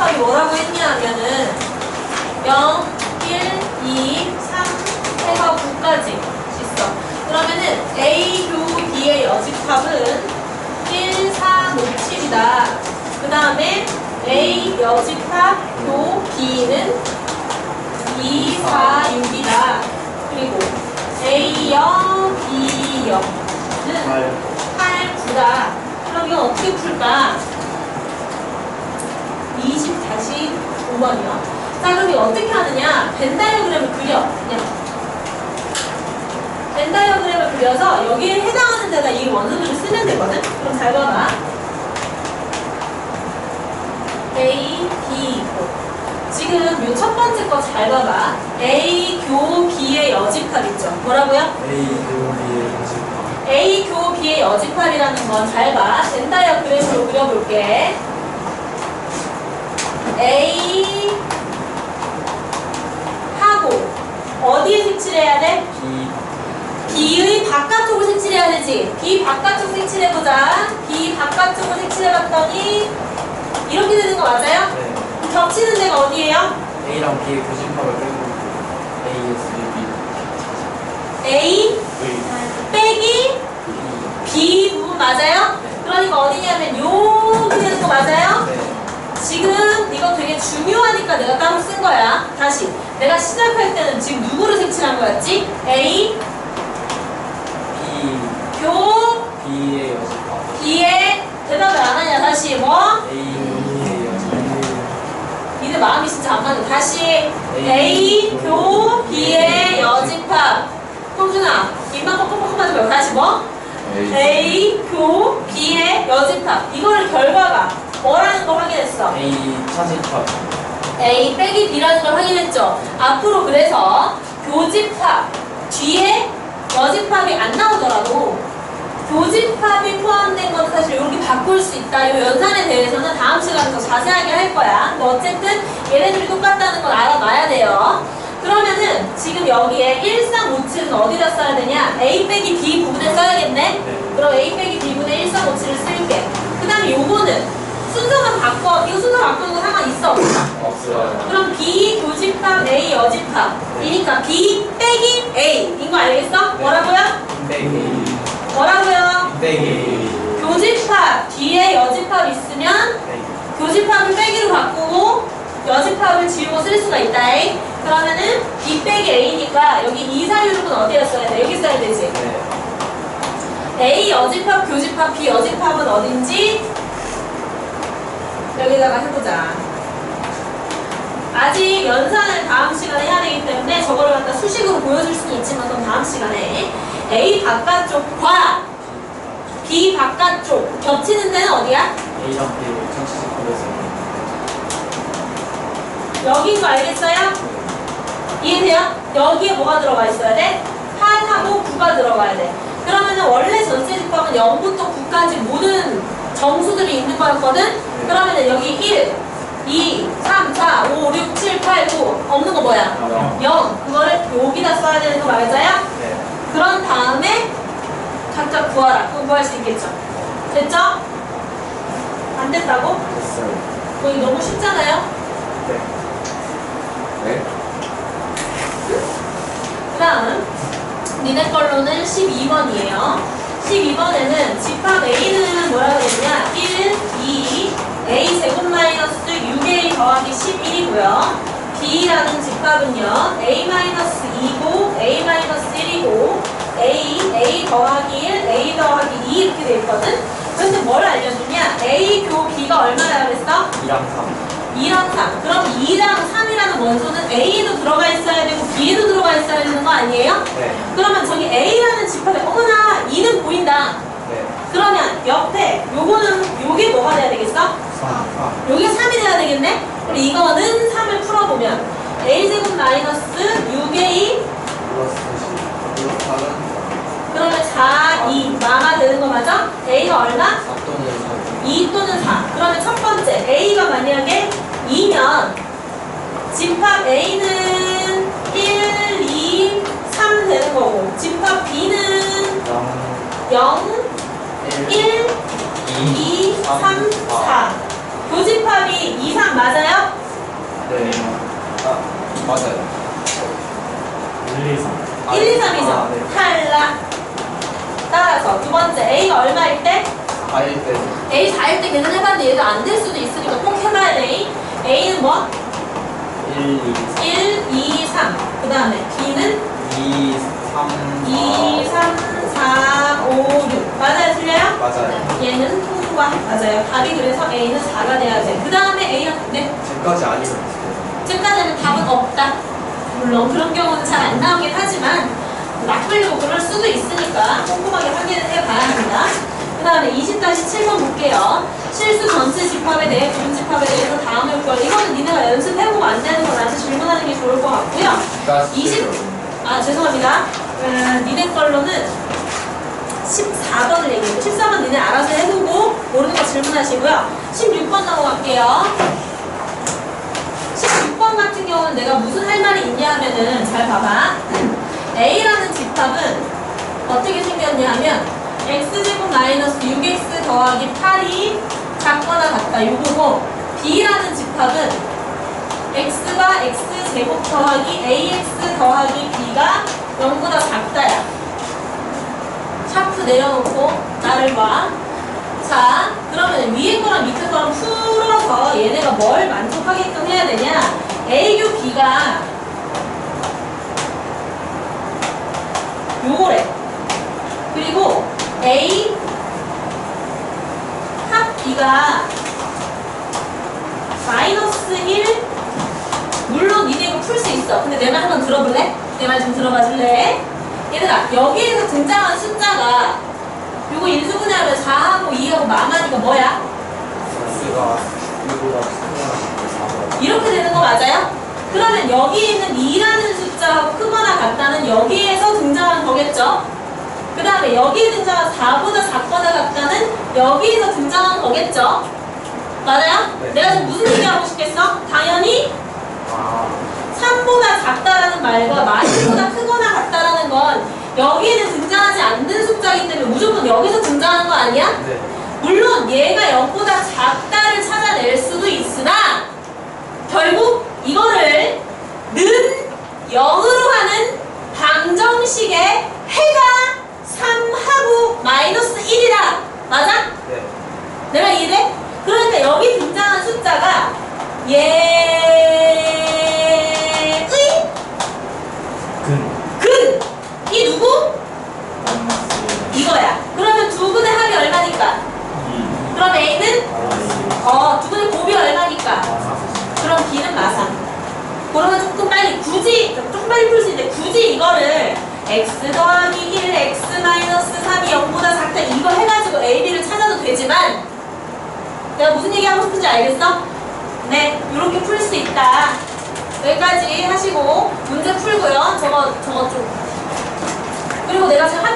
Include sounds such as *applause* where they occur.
여집합이 뭐라고 했냐 하면은 0, 1, 2, 3, 해서 9까지 있어. 그러면은 A 교 B의 여집합은 1, 4, 5, 7이다. 그 다음에 A 여집합 교 B는 2, 4, 6이다. 그리고 A 여 B 여는 8, 9다. 그럼 이건 어떻게 풀까? 20 다시 5번이요. 자, 그럼 어떻게 하느냐? 벤 다이어그램을 그려. 그냥. 벤 다이어그램을 그려서 여기에 해당하는 데다 이 원소들을 쓰면 되거든? 그럼 잘 봐봐. A, B. 지금 요첫 번째 거 잘 봐봐. A, 교, B의 여집합 있죠? 뭐라고요? A 교비의 연습 A 교 B의 여집합이라는 건 잘 봐. 벤 다이어그램으로 그려볼게. A 하고 어디에 색칠해야 돼? B B의 바깥쪽을 색칠해야 되지. B 바깥쪽 색칠해보자. B 바깥쪽을 색칠해봤더니 이렇게 되는 거 맞아요? 네 겹치는 데가 어디예요? A랑 B의 교집합을 빼고 AS B A V 빼기 B B 부분 맞아요? 그러니까 어디냐면 여기 되는 거 맞아요? 네 지금 중요하니까 내가 따로 쓴 거야. 다시. 내가 시작할 때는 지금 누구를 색칠한 거였지? A, B 교, B의 연습 B에 대답을 안 하냐. 다시 뭐? A B의 연습 니네 마음이 진짜 안 맞아. 다시 A, 교, B의 여집합. 홍준아, 입만 뻑뻑뻑 말고 다시 뭐? A, 교, B의 여집합. 이거를 결과가 뭐라는 거 확인했어? A 차집합 A 빼기 B라는 걸 확인했죠. 앞으로 그래서 교집합 뒤에 여집합이 안 나오더라도 교집합이 포함된 것은 사실 이렇게 바꿀 수 있다. 이 연산에 대해서는 다음 시간에 더 자세하게 할 거야. 근데 어쨌든 얘네들이 똑같다는 걸 알아놔야 돼요. 그러면은 지금 여기에 1357은 어디다 써야 되냐? A 빼기 B 부분에 써야겠네? 네. 그럼 A 빼기 B분의 1357을 쓸게. 그 다음에 요거는 순서만 바꿔. 이거 순서 바꾸는 거 상관 있어? 없어? 없어요 그럼 B 교집합 A 여집합 이니까 B 빼기 A인 거 알겠어? 뭐라고요? 빼기 뭐라고요? 빼기 교집합 뒤에 여집합 있으면 빼기 교집합을 빼기로 바꾸고 여집합을 지우고 쓸 수가 있다. 그러면은 B 빼기 A니까 여기 이사율은 어디에 써야 돼? 여기 써야 되지. 네 A 여집합, 교집합, B 여집합은 어딘지 여기다가 해보자. 아직 연산을 다음 시간에 해야 되기 때문에 저거를 갖다 수식으로 보여줄 수는 있지만 그건 다음 시간에 A 바깥쪽과 B 바깥쪽 겹치는 데는 어디야? A랑 B의 차집합에서 여기인 거 알겠어요? 이해돼요? 여기에 뭐가 들어가 있어야 돼? 8하고 9가 들어가야 돼. 그러면은 원래 전체 집합은 0부터 9까지 모든 정수들이 있는 거였거든? 그러면 은 여기 1, 2, 3, 4, 5, 6, 7, 8, 9 없는 거 뭐야? 영. 0. 그거를 여기다 써야 되는 거 맞아요? 네 그런 다음에 각자 구하라. 그거 구할 수 있겠죠? 됐죠? 안 됐다고? 됐어요 거기 너무 쉽잖아요? 네 네? 그 다음 니네 걸로는 12번이에요 12번에는 집합 A는 뭐라고 했냐? 1, 2, A 제곱 마이너스 6A 더하기 11이고요. B라는 집합은요. A 마이너스 2고 A 마이너스 1이고 A, A 더하기 1, A 더하기 2 이렇게 돼 있거든. 그런데 뭘 알려주냐? A 교 B가 얼마나 그랬어? 2랑 3 2랑 3. 그럼 2랑 3이라는 원소는 A에도 들어가 있어야 되고 B에도 들어가 있어야 되는 거 아니에요? 네 그러면 저기 A라는 집합에 어머나 2는 보인다. 네 그러면 옆에 요거는 요게 뭐가 돼야 되겠어? 3 3 요게 3이 돼야 되겠네? 그리고 이거는 3을 풀어보면 A제곱 마이너스 6A 플러스 10 플러스 8은 그러면 4, 2, 마가 되는 거 맞아? A가 얼마? 4 또는 2 또는 4. 그러면 첫 번째 A가 만약에 2면 집합 A는 1, 2, 3 되는 거고 집합 B는 4 0 0, 1, 2, 3, 4. 교집합이 2, 3 맞아요? 네. 아, 맞아요. 1, 2, 3. 아, 1, 2, 3이죠? 아, 네. 탈락. 따라서 두 번째 A가 얼마일 때? 4일 때. A 4일 때 계산 해봤는데 얘가 안될 수도 있으니까 꼭 해봐야 돼. A는 뭐? 1, 2, 1, 2, 3. 그 다음에 B는 2, 3, 2, 3, 4, 5, 6. 맞아요? 틀려요? 맞아요. 얘는 통과 맞아요. 답이 그래서 A는 4가 돼야 돼. 그 다음에 A가 네. 지금까지 아니면? 지금까지는 답은 없다. 물론 그런 경우는 잘 안 나오긴 하지만 나쁘려고 그럴 수도 있으니까 꼼꼼하게 확인을 해봐야 합니다. 그 다음에 20-7번 볼게요. 실수 전체 집합에 대해 부분 집합에 대해서 다음에 올 걸. 이거는 니네가 연습해보고 안 되는 거 나한테 질문하는 게 좋을 것 같고요. 그러니까 20, 아 죄송합니다. 음, 니네 걸로는 14번을 얘기해요. 14번 니네 알아서 해보고 모르는 거 질문하시고요. 16번 넘어갈게요. 16번 같은 경우는 내가 무슨 할 말이 있냐 하면은 잘 봐봐. *clears throat* A라는 집합은 어떻게 생겼냐 하면 x제곱 마이너스 6x 더하기 8이 작거나 같다. 요거고 B라는 집합은 x가 x제곱 더하기 ax 더하기 b가 0보다 작다야. 샤프 내려놓고 나를 봐. 자, 그러면 위에 거랑 밑에 거랑 풀어서 얘네가 뭘 만족하게끔 해야 되냐? a교 b가 요거래. 그리고 a 합 b가 마이너스 1 물론 니네 이거 풀 수 있어. 근데 내 말 한번 들어볼래? 내 말 좀 들어봐 줄래? 얘들아, 여기에서 등장한 숫자가 요거 인수분해 하면 4하고 2하고 마마니까 뭐야? X가 6보다 크거나 4보다 이렇게 되는 거 맞아요? 그러면 여기 있는 2라는 숫자하고 크거나 같다는 여기에서 등장한 거겠죠? 그 다음에 여기에 등장한 4보다 작거나 같다는 여기에서 등장한 거겠죠? 맞아요? 네. 내가 지금 무슨 얘기 하고 싶겠어? 당연히 아, 3보다 작다라는 말과 마이너스보다 크거나 같다라는 건 여기에는 등장하지 않는 숫자이기 때문에 무조건 여기서 등장하는 거 아니야? 네. 물론 얘가 0보다 작다를 찾아낼 수도 있으나 결국 이거를 는 0으로 하는 방정식의 해가 3하고 마이너스 1이다. 맞아? 네. 내가 이해돼? 그러니까 여기 등장한 숫자가 얘 이거야. 그러면 두 근의 합이 얼마니까? 2. 그럼 A는? 어, 두 근의 곱이 얼마니까? 마사. 그럼 B는 마상. 그러면 조금 빨리, 굳이, 조금 빨리 풀 수 있는데, 굳이 이거를 x 더하기 1, x 마이너스 3이 0보다 작다, 이거 해가지고 A, B를 찾아도 되지만, 내가 무슨 얘기 하고 싶은지 알겠어? 네, 이렇게 풀 수 있다. 여기까지 하시고, 문제 풀고요. 저거, 저거 좀. 그리고 내가 한 명,